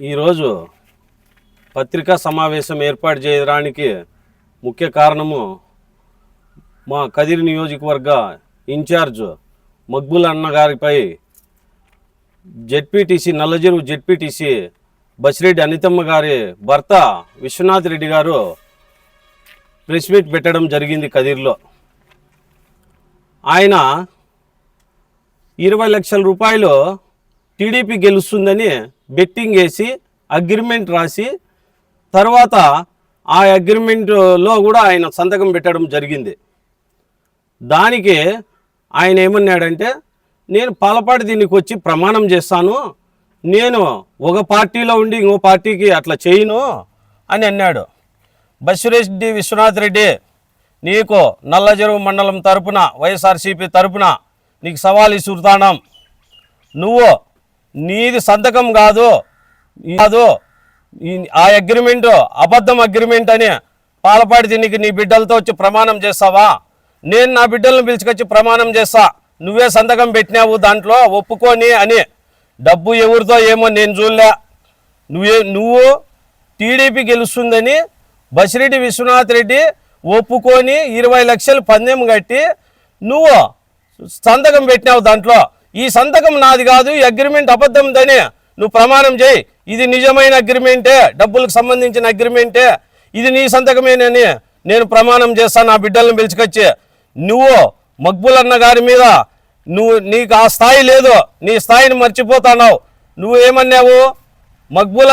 ఈరోజు పత్రికా సమావేశం ఏర్పాటు చేయడానికి ముఖ్య కారణము మా కదిరి నియోజకవర్గ ఇన్ఛార్జ్ మక్బుల్ అన్న గారిపై జెడ్పీటీసీ నల్లజెరువు జెడ్పీటీసీ బసిరెడ్డి అనితమ్మ గారి భర్త విశ్వనాథ్ రెడ్డి గారు ప్రెస్ మీట్ పెట్టడం జరిగింది కదిరిలో. ఆయన ఇరవై లక్షల రూపాయలు టీడీపీ గెలుస్తుందని బెట్టింగ్ వేసి అగ్రిమెంట్ రాసి తర్వాత ఆ అగ్రిమెంట్లో కూడా ఆయన సంతకం పెట్టడం జరిగింది. దానికి ఆయన ఏమన్నాడంటే నేను పాలపాటి దీనికి వచ్చి ప్రమాణం చేస్తాను. నేను ఒక పార్టీలో ఉండి ఇంకో పార్టీకి అట్లా చేయను అని అన్నాడు. బసిరెడ్డి విశ్వనాథ్ రెడ్డి నీకు నల్లజెరువు మండలం తరపున వైఎస్ఆర్సీపీ తరపున నీకు సవాల్ ఇసురుతానం నువ్వు నీది సంతకం కాదు. కాదు. ఆ అగ్రిమెంట్ అబద్ధం అగ్రిమెంట్ అని పాలపాటి దీనికి నీ బిడ్డలతో వచ్చి ప్రమాణం చేస్తావా? నేను నా బిడ్డలను పిలుచుకొచ్చి ప్రమాణం చేస్తా. నువ్వే సంతకం పెట్టినావు దాంట్లో ఒప్పుకొని అని. డబ్బు ఎవరితో ఏమో నేను చూడలే. నువ్వే నువ్వు టీడీపీ గెలుస్తుందని బసిరెడ్డి విశ్వనాథ్ రెడ్డి ఒప్పుకొని ఇరవై లక్షలు పందెం కట్టి నువ్వు సంతకం పెట్టినావు దాంట్లో. ఈ సంతకం నాది కాదు ఈ అగ్రిమెంట్ అబద్ధందని నువ్వు ప్రమాణం చేయి. ఇది నిజమైన అగ్రిమెంటే డబ్బులకు సంబంధించిన అగ్రిమెంటే. ఇది నీ సంతకమేనని నేను. ప్రమాణం చేస్తాను నా బిడ్డలను పిలుచుకొచ్చి. నువ్వు మగ్బులన్న గారి మీద నువ్వు నీకు ఆ స్థాయి లేదు. నీ స్థాయిని మర్చిపోతున్నావు. నువ్వు ఏమన్నావు? మక్బూల్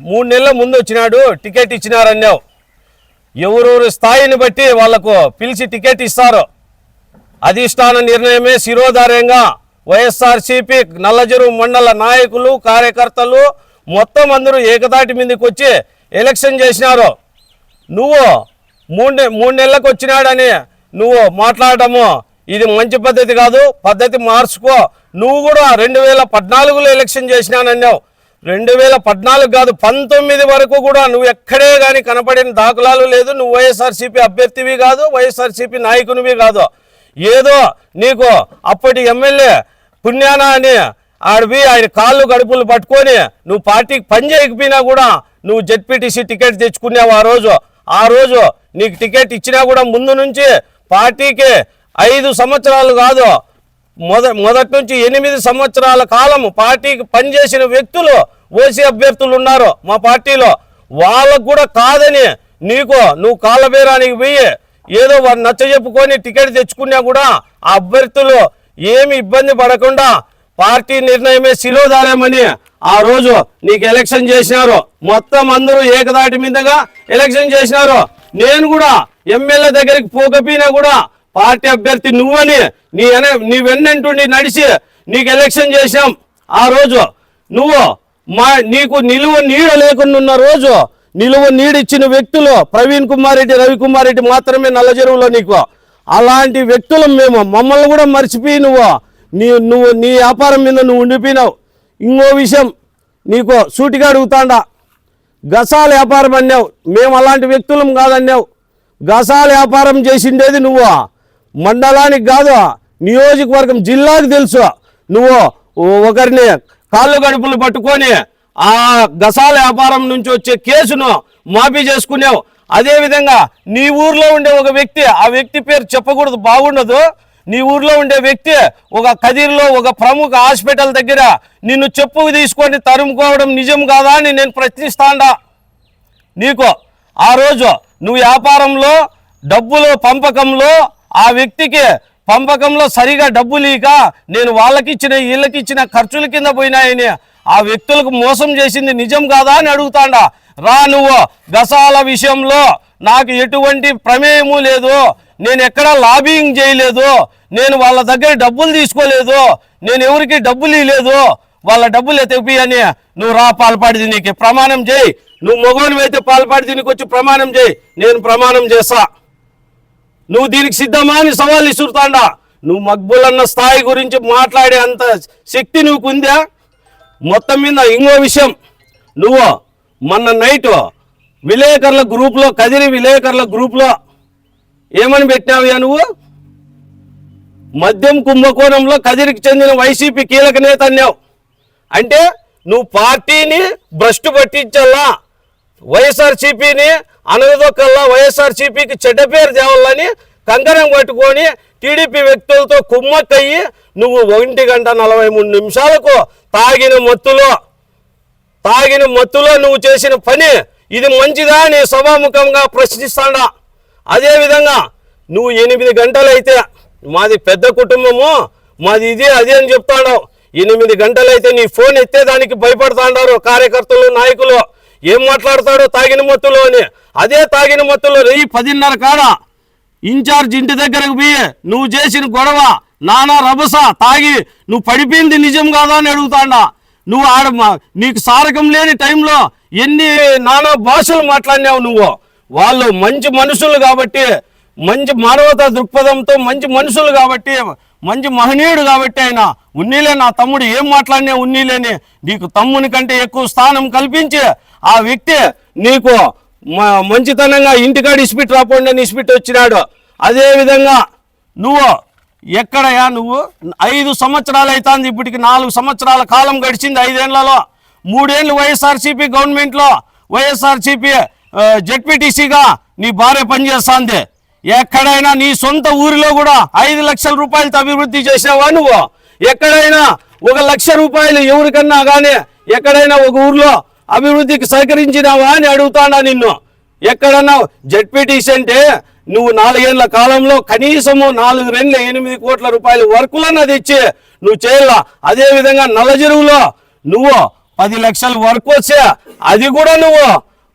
మూడు నెలల ముందు వచ్చినాడు టికెట్ ఇచ్చినారన్నావు. ఎవరెవరు స్థాయిని బట్టి వాళ్ళకు పిలిచి టికెట్ ఇస్తారు. అధిష్టాన నిర్ణయమే శిరోధార్యంగా వైఎస్ఆర్సీపీ నల్లజెరువు మండల నాయకులు కార్యకర్తలు మొత్తం అందరూ ఏకతాటి మీదకి వచ్చి ఎలక్షన్ చేసినారు. నువ్వు మూడు నె- మూడు నెలలకు వచ్చినాడని నువ్వు మాట్లాడటము ఇది మంచి పద్ధతి కాదు. పద్ధతి మార్చుకో. నువ్వు కూడా రెండు వేల పద్నాలుగులో ఎలక్షన్ చేసినానన్నావు. రెండు వేల పద్నాలుగు కాదు పంతొమ్మిది వరకు కూడా నువ్వు ఎక్కడే కానీ కనపడిన దాఖలాలు లేదు. నువ్వు వైఎస్ఆర్సీపీ అభ్యర్థివి కాదు వైఎస్ఆర్సీపీ నాయకునివి కాదు. ఏదో నీకు అప్పటి ఎమ్మెల్యే పుణ్యాన అని ఆడవి ఆయన కాళ్ళు గడుపులు పట్టుకొని నువ్వు పార్టీకి పని చేయకపోయినా కూడా నువ్వు జెడ్పీటీసీ టికెట్ తెచ్చుకున్నావు ఆ రోజు. ఆ రోజు నీకు టికెట్ ఇచ్చినా కూడా ముందు నుంచి పార్టీకి ఐదు సంవత్సరాలు కాదు. మొద మొదటి నుంచి ఎనిమిది సంవత్సరాల కాలం పార్టీకి పనిచేసిన వ్యక్తులు ఓసీ అభ్యర్థులు ఉన్నారు మా పార్టీలో. వాళ్ళకు కూడా కాదని నీకు నువ్వు కాళ్ళబేరానికి పోయి ఏదో వారు నచ్చ చెప్పుకొని టికెట్ తెచ్చుకున్నా కూడా ఆ అభ్యర్థులు ఏమి ఇబ్బంది పడకుండా పార్టీ నిర్ణయమే శిలోధారమని ఆ రోజు నీకు ఎలక్షన్ చేసినారు. మొత్తం అందరూ ఏకదాటి మీదగా ఎలక్షన్ చేసినారు. నేను కూడా ఎమ్మెల్యే దగ్గరికి పోకపోయినా కూడా పార్టీ అభ్యర్థి నువ్వని నీ నీ వెన్నంటుండి నడిచి నీకు ఎలక్షన్ చేశాం. ఆ రోజు నువ్వు మా నీకు నిలువ నీడ లేకుండా ఉన్న రోజు నిలువ నీడిచ్చిన వ్యక్తులు ప్రవీణ్ కుమార్ రెడ్డి రవికుమార్ రెడ్డి మాత్రమే నల్ల చెరువులో నీకు అలాంటి వ్యక్తులు మేము. మమ్మల్ని కూడా మర్చిపోయి నువ్వు. నీ నువ్వు నీ వ్యాపారం మీద నువ్వు ఉండిపోయినావు. ఇంకో విషయం నీకు సూటిగా అడుగుతాండా. గసాల వ్యాపారం అన్నావు. మేము అలాంటి వ్యక్తులం కాదన్నావు. గసాల వ్యాపారం చేసిండేది నువ్వు. మండలానికి కాదు నియోజకవర్గం జిల్లాకు తెలుసు. నువ్వు ఒకరిని కాళ్ళు గడుపులు పట్టుకొని ఆ గసాల వ్యాపారం నుంచి వచ్చే కేసును మాఫీ చేసుకున్నావు. అదేవిధంగా నీ ఊర్లో ఉండే ఒక వ్యక్తి ఆ వ్యక్తి పేరు చెప్పకూడదు బాగుండదు. నీ ఊర్లో ఉండే వ్యక్తి ఒక కదిరిలో ఒక ప్రముఖ హాస్పిటల్ దగ్గర నిన్ను చెప్పు తీసుకొని తరుముకోవడం నిజం కాదా అని నేను ప్రశ్నిస్తాడా. నీకు ఆ రోజు నువ్వు వ్యాపారంలో డబ్బులు పంపకంలో ఆ వ్యక్తికి పంపకంలో సరిగా డబ్బు ఇక నేను వాళ్ళకి ఇచ్చిన వీళ్ళకి ఇచ్చిన ఖర్చుల కింద పోయినాయని ఆ వ్యక్తులకు మోసం చేసింది నిజం కాదా అని అడుగుతాడా. రా నువ్వు గసాల విషయంలో నాకు ఎటువంటి ప్రమేయము లేదు. నేను ఎక్కడా లాబింగ్ చేయలేదు. నేను వాళ్ళ దగ్గర డబ్బులు తీసుకోలేదు. నేను ఎవరికి డబ్బులు ఇవ్వలేదు వాళ్ళ డబ్బులు తెప్పి అని నువ్వు రా పాల్పాడి నీకు ప్రమాణం చేయి. నువ్వు మగవాని అయితే పాల్పాడి దీనికి వచ్చి ప్రమాణం చేయి. నేను ప్రమాణం చేస్తా. నువ్వు దీనికి సిద్ధమా అని సవాల్ ఇసురుతాండా నువ్వు మగ్బులన్న స్థాయి గురించి మాట్లాడే అంత శక్తి నువ్వు ఉందా మొత్తం మీద ఇంకో విషయం. నువ్వు మొన్న నైట్ విలేకరుల గ్రూప్లో కదిరి విలేకరుల గ్రూప్లో ఏమని పెట్టినావు నువ్వు? మద్యం కుంభకోణంలో కదిరికి చెందిన వైసీపీ కీలక నేత అన్నావు. అంటే నువ్వు పార్టీని భ్రష్టు పట్టించాలా వైఎస్ఆర్సీపీని అనగదొక్కల్లా వైఎస్ఆర్సీపీకి చెడ్డ పేరు తేవాలని కంకణం కట్టుకొని టీడీపీ వ్యక్తులతో కుమ్మక్కయ్యి నువ్వు ఒంటి గంట నలభై మూడు నిమిషాలకు తాగిన మత్తులో తాగిన మత్తులో నువ్వు చేసిన పని ఇది మంచిదా? అని సభాముఖంగా ప్రశ్నిస్తాడా. అదేవిధంగా నువ్వు ఎనిమిది గంటలైతే మాది పెద్ద కుటుంబము మాది ఇది అదే అని చెప్తాడు ఎనిమిది గంటలైతే నీ ఫోన్ ఎత్తేదానికి భయపడుతుంటారు కార్యకర్తలు నాయకులు. ఏం మాట్లాడతాడో తాగిన మత్తులో అని. అదే తాగిన మత్తులో రెయ్యి పదిన్నర కాడ ఇన్ఛార్జ్ ఇంటి దగ్గరకు పోయి నువ్వు చేసిన గొడవ నానా రభస తాగి నువ్వు పడిపోయింది నిజం కాదా? అని అడుగుతాడా. నువ్వు ఆడ మా- నీకు సారకం లేని టైంలో ఎన్ని నానా భాషలు మాట్లాడినావు నువ్వు? వాళ్ళు మంచి మనుషులు కాబట్టి మంచి మానవతా దృక్పథంతో మంచి మనుషులు కాబట్టి మంచి మహనీయుడు కాబట్టి ఆయన ఉన్నీలే నా తమ్ముడు ఏం మాట్లాడినా ఉన్నీలేని నీకు తమ్ముని కంటే ఎక్కువ స్థానం కల్పించి ఆ వ్యక్తి నీకు మ- మంచితనంగా ఇంటికాడ ఇసిపెట్టి రాకుండా అని వచ్చినాడు. అదేవిధంగా నువ్వు ఎక్కడయా నువ్వు? ఐదు సంవత్సరాలు అవుతుంది ఇప్పటికి నాలుగు సంవత్సరాల కాలం గడిచింది ఐదేళ్ళలో. మూడేళ్ళు వైఎస్ఆర్సీపీ గవర్నమెంట్లో. వైఎస్ఆర్సీపీ జెడ్పీటీసీగా నీ భార్య పనిచేస్తుంది. ఎక్కడైనా నీ సొంత ఊరిలో కూడా ఐదు లక్షల రూపాయలతో అభివృద్ధి చేసావా నువ్వు? ఎక్కడైనా ఒక లక్ష రూపాయలు ఎవరికన్నా కానీ ఎక్కడైనా ఒక ఊర్లో అభివృద్ధికి సహకరించినావా అని అడుగుతాడా నిన్ను? ఎక్కడన్నా జడ్పీటీసీ అంటే నువ్వు నాలుగేళ్ళ కాలంలో కనీసము నాలుగు రెండు ఎనిమిది కోట్ల రూపాయల వర్కులన్నా తెచ్చి నువ్వు చేయాల. అదే విధంగా నల్లజెరువులో నువ్వు పది లక్షల వర్క్ వచ్చే అది కూడా నువ్వు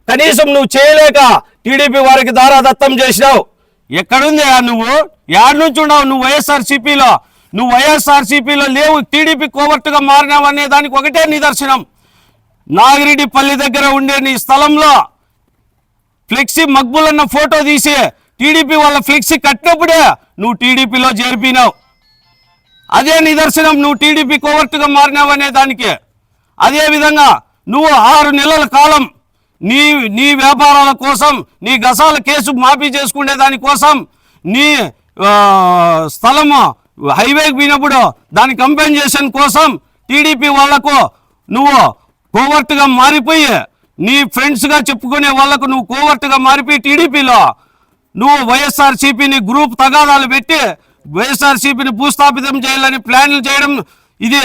కనీసం నువ్వు చేయలేక టీడీపీ వారికి దారాదత్తం చేసినావు. ఎక్కడుంది ఆ నువ్వు? యాడ్ నుంచి ఉన్నావు నువ్వు వైఎస్ఆర్సీపీలో? నువ్వు వైఎస్ఆర్సీపీలో లేవు టీడీపీ కోవర్టుగా మారినావు అనే దానికి ఒకటే నిదర్శనం. నాగిరెడ్డిపల్లి దగ్గర ఉండే నీ స్థలంలో ఫ్లెక్సీ మగ్బులన్న ఫోటో తీసి టీడీపీ వాళ్ళ ఫ్లెక్సీ కట్టినప్పుడే నువ్వు టీడీపీలో చేరిపోయినావు. అదే నిదర్శనం నువ్వు టీడీపీ కోవర్టుగా మారినావు అనే దానికి. అదేవిధంగా నువ్వు ఆరు నెలల కాలం నీ నీ వ్యాపారాల కోసం నీ గసాల కేసు మాఫీ చేసుకునే దానికోసం నీ స్థలము హైవేకి పోయినప్పుడు దాని కంపెన్సేషన్ కోసం టీడీపీ వాళ్ళకు నువ్వు కోవర్టుగా మారిపోయి నీ ఫ్రెండ్స్గా చెప్పుకునే వాళ్ళకు నువ్వు కోవర్టుగా మారిపోయి టీడీపీలో నువ్వు వైఎస్ఆర్సీపీని గ్రూప్ తగాదాలు పెట్టి వైఎస్ఆర్సీపీని భూస్థాపితం చేయాలని ప్లాన్లు చేయడం ఇది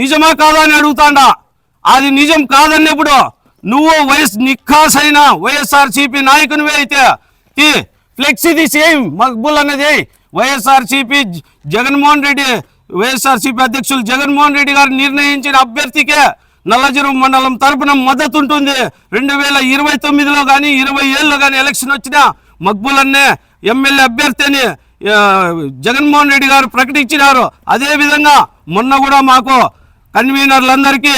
నిజమా కాదా అని అడుగుతాండా. అది నిజం కాదన్నప్పుడు నువ్వు వైఎస్ నిఖాసైన వైఎస్ఆర్సీపీ నాయకునివే అయితే ఈ ఫ్లెక్సీ సేమ్ ఏం మక్బుల్ అన్నది వైఎస్ఆర్సీపీ జగన్మోహన్ రెడ్డి వైఎస్ఆర్సీపీ అధ్యక్షులు జగన్మోహన్ రెడ్డి గారు నిర్ణయించిన అభ్యర్థికే నల్లజరువు మండలం తరపున మద్దతు ఉంటుంది. రెండు వేల ఇరవై తొమ్మిదిలో కానీ ఇరవై ఏళ్ళలో కానీ ఎలక్షన్ వచ్చినా మక్బుల్ అన్నే ఎమ్మెల్యే అభ్యర్థి అని జగన్మోహన్ రెడ్డి గారు ప్రకటించినారు. అదేవిధంగా మొన్న కూడా మాకు కన్వీనర్లందరికీ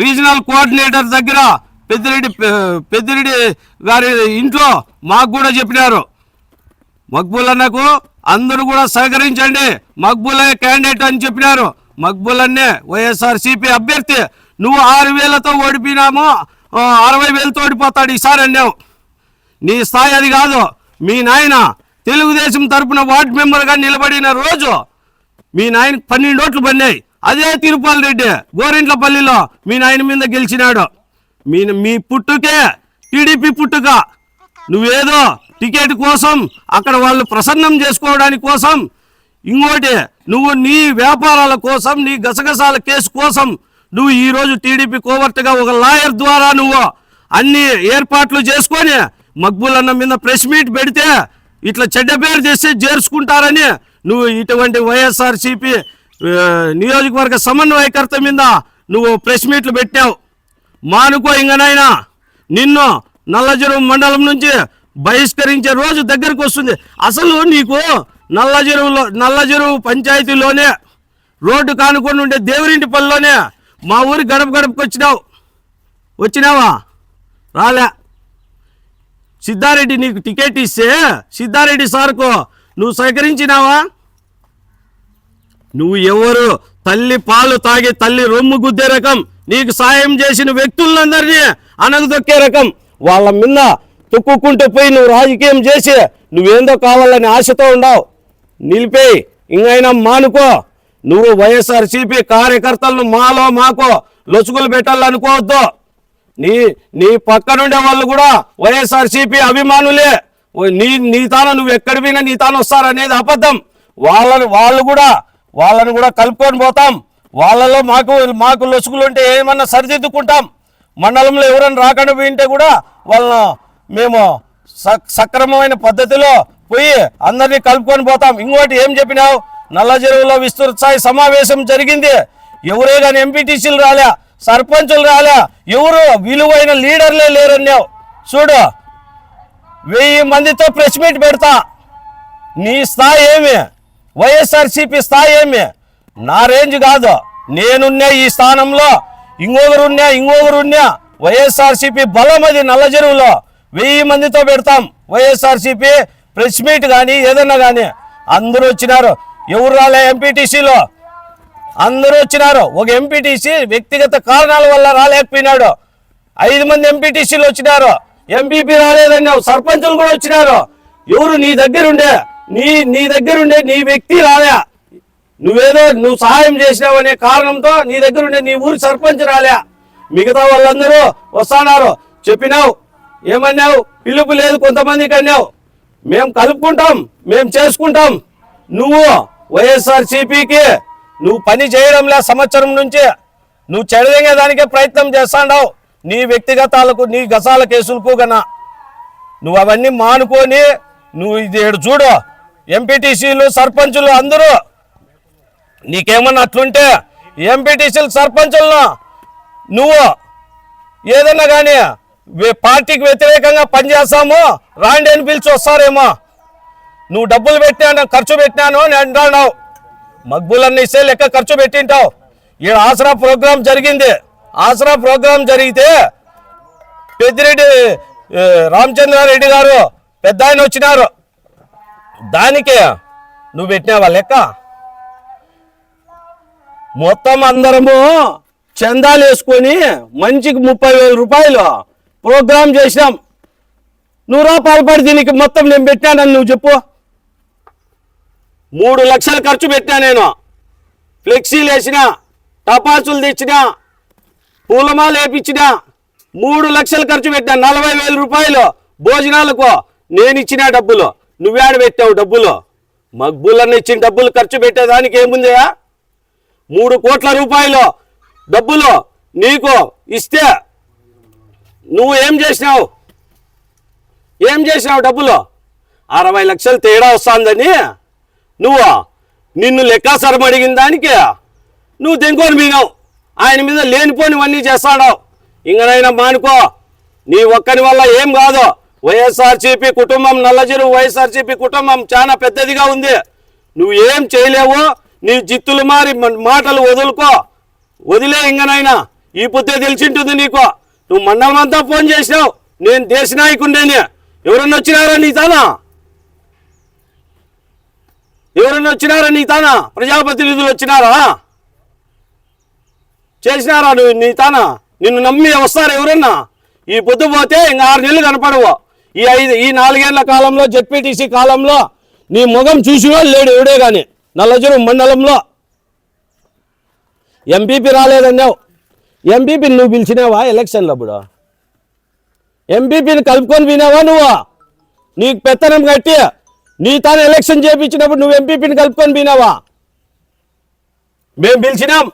రీజనల్ కోఆర్డినేటర్ దగ్గర పెద్దిరెడ్డి పెద్దిరెడ్డి గారి ఇంట్లో మాకు కూడా చెప్పినారు. మక్బుల్లన్నకు అందరూ కూడా సహకరించండి. మక్బూలే క్యాండిడేట్ అని చెప్పినారు. మక్బూల్ వైఎస్ఆర్సీపీ వైఎస్ఆర్ సిపి అభ్యర్థి నువ్వు ఆరు వేలతో ఓడిపోయినాము అరవై వేలతో ఓడిపోతాడు ఈసారి అన్నావు. నీ స్థాయి అది కాదు. మీ నాయన తెలుగుదేశం తరపున వార్డు మెంబర్గా నిలబడిన రోజు మీ నాయన పన్నెండు ఓట్లు పడినాయి అదే తిరుపాల రెడ్డి గోరింట్లపల్లిలో మీ నాయన మీద గెలిచినాడు. మీ మీ పుట్టుకే టీడీపీ పుట్టుక. నువ్వేదో టికెట్ కోసం అక్కడ వాళ్ళు ప్రసన్నం చేసుకోవడానికి కోసం ఇంకోటి నువ్వు నీ వ్యాపారాల కోసం నీ గసగసాల కేసు కోసం నువ్వు ఈరోజు టీడీపీ కోవర్ట్గా ఒక లాయర్ ద్వారా నువ్వు అన్ని ఏర్పాట్లు చేసుకొని మక్బూల్ అన్న మీద ప్రెస్ మీట్ పెడితే ఇట్లా చెడ్డ పేరు చేస్తే చేర్చుకుంటారని నువ్వు ఇటువంటి వైఎస్ఆర్సీపీ నియోజకవర్గ సమన్వయకర్త మీద నువ్వు ప్రెస్ మీట్లు పెట్టావు. మానుకో ఇంకనైనా నిన్ను నల్లజెరువు మండలం నుంచి బహిష్కరించే రోజు దగ్గరకు వస్తుంది. అసలు నీకు నల్లజెరువులో నల్లజెరువు పంచాయతీలోనే రోడ్డు కానుకొని ఉండే దేవరింటి పనిలోనే మా ఊరి గడప గడపకు వచ్చినావు. వచ్చినావా? రాలే. సిద్ధారెడ్డి నీకు టికెట్ ఇస్తే సిద్ధారెడ్డి సార్కు నువ్వు సహకరించినావా? నువ్వు ఎవరు? తల్లి పాలు తాగి తల్లి రొమ్ము గుద్దే రకం నీకు సాయం చేసిన వ్యక్తులందరినీ అనగదొక్కే రకం. వాళ్ళ మీద తొక్కుకుంటూ పోయి నువ్వు రాజకీయం చేసి నువ్వేందో కావాలని ఆశతో ఉండవు నిలిపేయి ఇంకైనా మానుకో. నువ్వు వైఎస్ఆర్సీపీ కార్యకర్తలను మాలో మాకో లొసుగులు పెట్టాలనుకోవద్దు. నీ నీ పక్కనుండే వాళ్ళు కూడా వైఎస్ఆర్సీపీ అభిమానులే. నీ నీ తాను నువ్వు ఎక్కడి పోయినా నీ తాను వస్తారనేది అబద్ధం. వాళ్ళని వాళ్ళు కూడా వాళ్ళని కూడా కలుపుకొని పోతాం. వాళ్ళలో మాకు మాకు లొసుగులు ఉంటే ఏమన్నా సరిదిద్దుకుంటాం. మండలంలో ఎవరైనా రాకుండా పోయింటే కూడా వాళ్ళను మేము సక్- సక్రమమైన పద్ధతిలో పోయి అందరినీ కలుపుకొని పోతాం. ఇంకోటి ఏం చెప్పినావు? నల్ల చెరువులో విస్తృత స్థాయి సమావేశం జరిగింది. ఎవరే కానీ ఎంపీటీసీలు రాలే. సర్పంచులు రాలే ఎవరు విలువైన లీడర్లే లేరన్నావు. చూడు వెయ్యి మందితో ప్రెస్ మీట్ పెడతా. నీ స్థాయి ఏమి? వైఎస్ఆర్సీపీ స్థాయి ఏమి? నా రేంజ్ కాదు. నేనున్నా ఈ స్థానంలో ఇంకొకరున్నా ఇంకొకరున్నా. వైఎస్ఆర్సీపీ బలం అది నల్ల చెరువులో. వెయ్యి మందితో పెడతాం. వైఎస్ఆర్సీపీ ప్రెస్ మీట్ కానీ ఏదన్నా కానీ అందరూ వచ్చినారు. ఎవరు రాలే ఎంపీటీసీలో? అందరూ వచ్చినారు. ఒక ఎంపీటీసీ వ్యక్తిగత కారణాల వల్ల రాలేకపోయినాడు. ఐదు మంది ఎంపీటీసీలు వచ్చినారు. ఎంపీపీ రాలేదన్నావు సర్పంచులు కూడా వచ్చినారు. ఎవరు నీ దగ్గరుండే నీ నీ దగ్గరుండే నీ వ్యక్తి రాలే. నువ్వేదో నువ్వు సహాయం చేసినావు అనే కారణంతో నీ దగ్గరుండే నీ ఊరి సర్పంచ్ రాలే. మిగతా వాళ్ళందరూ వస్తానారు చెప్పినావు ఏమన్నావు? పిలుపు లేదు కొంతమందికి అన్నావు. మేము కలుపుకుంటాం మేము చేసుకుంటాం. నువ్వు వైఎస్ఆర్ సిపికి నువ్వు పని చేయడంలే సంవత్సరం నుంచి నువ్వు చెడదెంగే దానికే ప్రయత్నం చేస్తాండావు. నీ వ్యక్తిగతాలకు నీ గసాల కేసులకు గన. నువ్వు అవన్నీ మానుకొని నువ్వు ఇది చూడు. ఎంపీటీసీలు సర్పంచులు అందరూ నీకేమన్నా అట్లుంటే ఎంపీటీసీలు సర్పంచులను నువ్వు ఏదన్నా కానీ పార్టీకి వ్యతిరేకంగా పనిచేస్తాము రాండి అని పిలిచి వస్తారేమో. నువ్వు డబ్బులు పెట్టాను ఖర్చు పెట్టాను అని అంటున్నావు మగ్బులన్నీ ఇస్తే లెక్క ఖర్చు పెట్టింటావు. ఈ ఆసరా ప్రోగ్రాం జరిగింది. ఆసరా ప్రోగ్రాం జరిగితే పెద్దిరెడ్డి రామచంద్రారెడ్డి గారు పెద్ద ఆయన వచ్చినారు. దానికే నువ్వు పెట్టినావా లెక్క? మొత్తం అందరము చందాలు వేసుకొని మంచికి ముప్పై వేల రూపాయలు ప్రోగ్రాం చేసినాం. నువ్వు రా పాల్పడి దీనికి మొత్తం నేను పెట్టానని నువ్వు చెప్పు. మూడు లక్షలు ఖర్చు పెట్టా నేను. ఫ్లెక్సీలు వేసిన టపాసులు తెచ్చిన పూలమాలు వేపించిన మూడు లక్షలు ఖర్చు పెట్టా నలభై వేల రూపాయలు భోజనాలకు నేను ఇచ్చిన డబ్బులు. నువ్వేడ పెట్టావు డబ్బులు? మగ్బులన్నీ ఇచ్చిన డబ్బులు ఖర్చు పెట్టేదానికి ఏముందయా మూడు కోట్ల రూపాయలు డబ్బులు నీకు ఇస్తే నువ్వు ఏం చేసినావు? ఏం చేసినావు డబ్బులు? అరవై లక్షలు తేడా వస్తుందని నువ్వు? నిన్ను లెక్కాసరం అడిగిన దానికి? నువ్వు తెంకొని మీనావు. ఆయన మీద లేనిపోనివన్నీ చేస్తాడావు. ఇంకనైనా మానుకో. నీ ఒక్కని వల్ల ఏం కాదు. వైఎస్ఆర్సీపీ కుటుంబం నల్లజరు వైఎస్ఆర్సీపీ కుటుంబం చాలా పెద్దదిగా ఉంది. నువ్వు ఏం చేయలేవు నీ జిత్తులు మారి మ- మాటలు వదులుకో. వదిలే ఇంకనైనా ఈ పొద్దే తెలిసింటుంది నీకు. నువ్వు మండలం అంతా ఫోన్ చేసినావు. నేను దేశ నాయకుండేనే ఎవరన్నా వచ్చినారా నీ తానా ఎవరన్నా వచ్చినారా నీ తానా? ప్రజాప్రతినిధులు వచ్చినారా? చేసినారా నువ్వు నీ తానా? నిన్ను నమ్మి వస్తారు ఎవరన్నా? ఈ పొద్దు పోతే ఇంకా ఆరు నెలలు కనపడవు. ఈ ఐదు ఈ నాలుగేళ్ళ కాలంలో జెడ్పీటీసీ కాలంలో నీ ముఖం చూసినా లేడు ఎవడే కానీ నల్లజరు మండలంలో. ఎంపీపీ రాలేదన్నావు. ఎంపీపీని నువ్వు పిలిచినావా ఎలక్షన్లో అప్పుడు ఎంపీపీని కలుపుకొని వినావా నువ్వు? నీకు పెత్తనం కట్టి నీ తాను ఎలక్షన్ చేయించినప్పుడు నువ్వు ఎంపీపీని కలుపుకొని పోయినావా? మేము పిలిచినాం.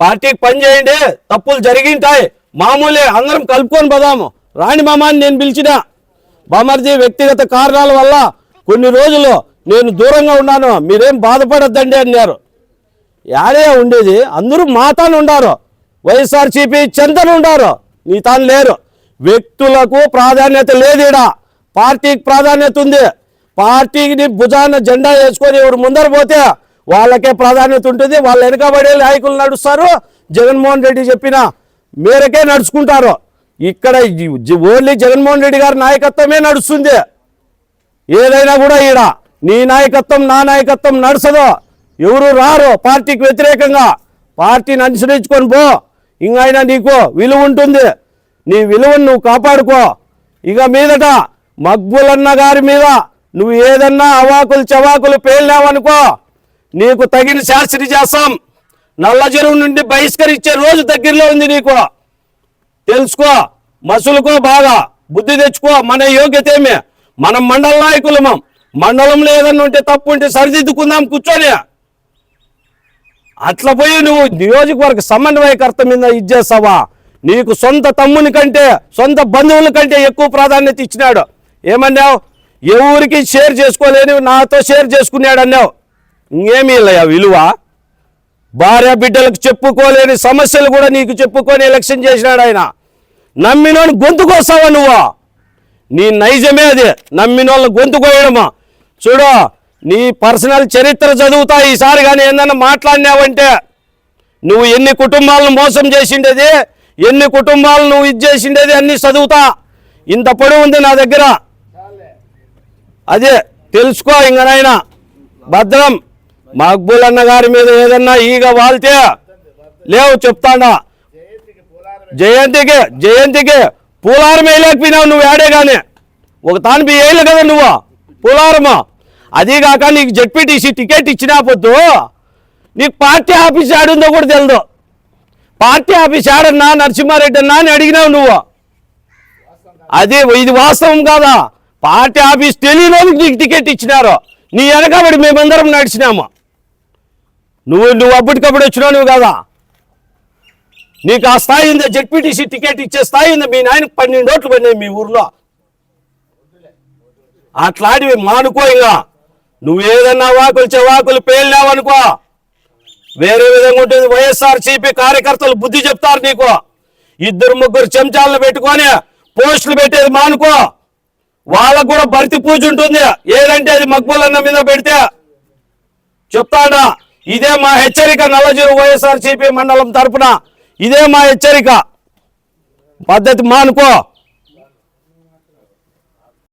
పార్టీకి పని చేయండి తప్పులు జరిగింటాయి. మామూలే అందరం కలుపుకొని పోదాము. రాణి మామాని నేను పిలిచిన. బామర్జీ వ్యక్తిగత కారణాల వల్ల కొన్ని రోజులు నేను దూరంగా ఉన్నాను. మీరేం బాధపడద్దండి అన్నారు. యాడే ఉండేది. అందరూ మాతాను ఉండారు. వైఎస్ఆర్సీపీ చందన్ ఉండారు. నీ తాను లేరు. వ్యక్తులకు ప్రాధాన్యత లేదు పార్టీకి ప్రాధాన్యత ఉంది. పార్టీని భుజాన జెండా వేసుకొని ఎవరు ముందర పోతే వాళ్ళకే ప్రాధాన్యత ఉంటుంది. వాళ్ళ వెనకబడే నాయకులు నడుస్తారు. జగన్మోహన్ రెడ్డి చెప్పిన మేరకే నడుచుకుంటారు. ఇక్కడ ఓన్లీ జగన్మోహన్ రెడ్డి గారి నాయకత్వమే నడుస్తుంది. ఏదైనా కూడా ఈడ నీ నాయకత్వం నా నాయకత్వం నడుసదు. ఎవరు రారు పార్టీకి వ్యతిరేకంగా. పార్టీని అనుసరించుకొని పో. ఇంకైనా నీకు విలువ ఉంటుంది. నీ విలువను నువ్వు కాపాడుకో. ఇక మీదట మగ్గులన్న గారి మీద నువ్వు ఏదన్నా అవాకులు చవాకులు పేలినావనుకో నీకు తగిన శాస్త్రి చేస్తాం. నల్ల చెరువు నుండి బహిష్కరించే రోజు దగ్గరలో ఉంది నీకు. తెలుసుకో మసులుకో బాగా బుద్ధి తెచ్చుకో మన యోగ్యత ఏమి? మనం మండల నాయకులమం. మండలంలో ఏదన్నా ఉంటే తప్పు ఉంటే సరిదిద్దుకుందాం కూర్చొని. అట్లా పోయి నువ్వు నియోజకవర్గ సమన్వయకర్త మీద ఇచ్చేస్తావా నీకు సొంత తమ్ముని కంటే సొంత బంధువుల కంటే ఎక్కువ ప్రాధాన్యత ఇచ్చినాడు. ఏమన్నావు? ఎవరికి షేర్ చేసుకోలేని నాతో షేర్ చేసుకున్నాడు అన్నావు ఇంకేమీ లేయా విలువ? భార్య బిడ్డలకు చెప్పుకోలేని సమస్యలు కూడా నీకు చెప్పుకొని ఎలక్షన్ చేసినాడు ఆయన. నమ్మినోని గొంతు నువ్వు? నీ నైజమే అది. నమ్మినోళ్ళ గొంతు కోయడమా చూడు నీ పర్సనల్ చరిత్ర చదువుతా ఈసారి కానీ ఏందన్నా మాట్లాడినావంటే నువ్వు ఎన్ని కుటుంబాలను మోసం చేసిండేది ఎన్ని కుటుంబాలను నువ్వు ఇది చేసిండేది అన్ని చదువుతా. ఇంత పొడి ఉంది నా దగ్గర. అదే తెలుసుకో ఇంకనైనా భద్రం. మక్బూల్ అన్న గారి మీద ఏదన్నా ఈగ వాళ్తే లేవు చెప్తానా జయంతికి జయంతికి పూలారం వేయలేకపోయినావు నువ్వు ఏడే కానీ ఒక తాను వేయలే కదా నువ్వు పూలారము? అదీగాక నీకు జడ్పీటీసీ టికెట్ ఇచ్చినా పొద్దు. నీకు పార్టీ ఆఫీస్ ఆడుందో కూడా తెలియదు పార్టీ ఆఫీస్ ఆడన్నా నరసింహారెడ్డి అన్నా అని అడిగినావు నువ్వు. అదే ఇది వాస్తవం కాదా? పార్టీ ఆఫీస్ తెలియని నీకు టికెట్ ఇచ్చినారు. నీ వెనకబడి మేమందరం నడిచినాము. నువ్వు నువ్వు అప్పటికప్పుడు వచ్చినావు నువ్వు కదా. నీకు ఆ స్థాయి ఉందా? జెడ్పీటీసీ టికెట్ ఇచ్చే స్థాయి ఉందా? మీ నాయనకు పన్నెండు ఓట్లు పడినాయి మీ ఊర్లో. అట్లాంటివి మానుకో ఇంకా నువ్వు ఏదన్నా వాకులు చెవాకులు పేలినావనుకో వేరే విధంగా ఉంటుంది. వైఎస్ఆర్ సిపి కార్యకర్తలు బుద్ధి చెప్తారు నీకు. ఇద్దరు ముగ్గురు చెంచాలను పెట్టుకొని పోస్టులు పెట్టేది మానుకో. వాళ్ళకు కూడా భర్తీ పూజ ఉంటుంది. ఏదంటే అది మక్బూలన్న మీద పెడితే చెప్తాడా? ఇదే మా హెచ్చరిక నల్లజీరు వైఎస్ఆర్ సిపి మండలం తరపున. ఇదే మా హెచ్చరిక. పద్ధతి మానుకో